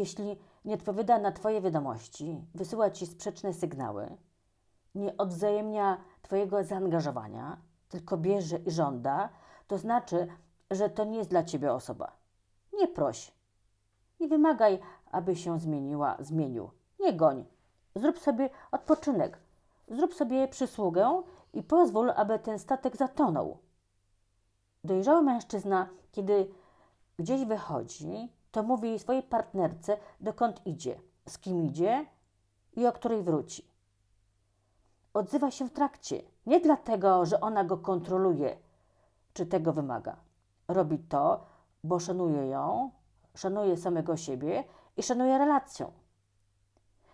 jeśli nie odpowiada na Twoje wiadomości, wysyła Ci sprzeczne sygnały, nie odwzajemnia Twojego zaangażowania, tylko bierze i żąda, to znaczy, że to nie jest dla Ciebie osoba. Nie proś. Nie wymagaj, aby się zmieniła, zmienił. Nie goń. Zrób sobie odpoczynek. Zrób sobie przysługę i pozwól, aby ten statek zatonął. Dojrzały mężczyzna, kiedy gdzieś wychodzi, to mówi swojej partnerce, dokąd idzie, z kim idzie i o której wróci. Odzywa się w trakcie, nie dlatego, że ona go kontroluje, czy tego wymaga. Robi to, bo szanuje ją, szanuje samego siebie i szanuje relację.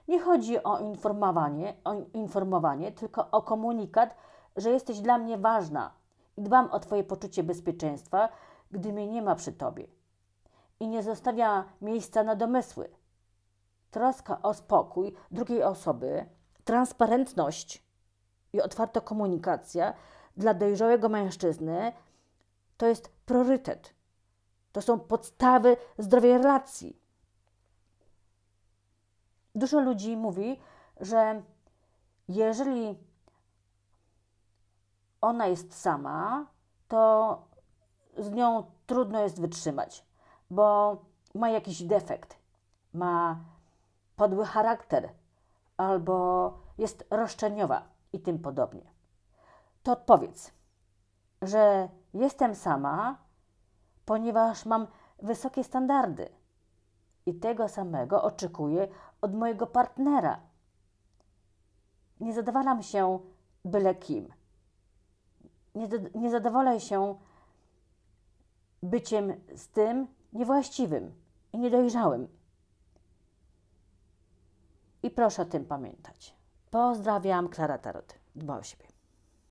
Nie chodzi o informowanie, o informowanie, tylko o komunikat, że jesteś dla mnie ważna i dbam o Twoje poczucie bezpieczeństwa, gdy mnie nie ma przy Tobie. I nie zostawia miejsca na domysły. Troska o spokój drugiej osoby, transparentność i otwarta komunikacja dla dojrzałego mężczyzny to jest priorytet. To są podstawy zdrowej relacji. Dużo ludzi mówi, że jeżeli ona jest sama, to z nią trudno jest wytrzymać, bo ma jakiś defekt, ma podły charakter albo jest roszczeniowa i tym podobnie. To odpowiedz, że jestem sama, ponieważ mam wysokie standardy i tego samego oczekuję od mojego partnera. Nie zadowalam się byle kim. Nie, nie zadowolę się byciem z tym niewłaściwym i niedojrzałym. I proszę o tym pamiętać. Pozdrawiam, Klara Tarot. Dba o siebie.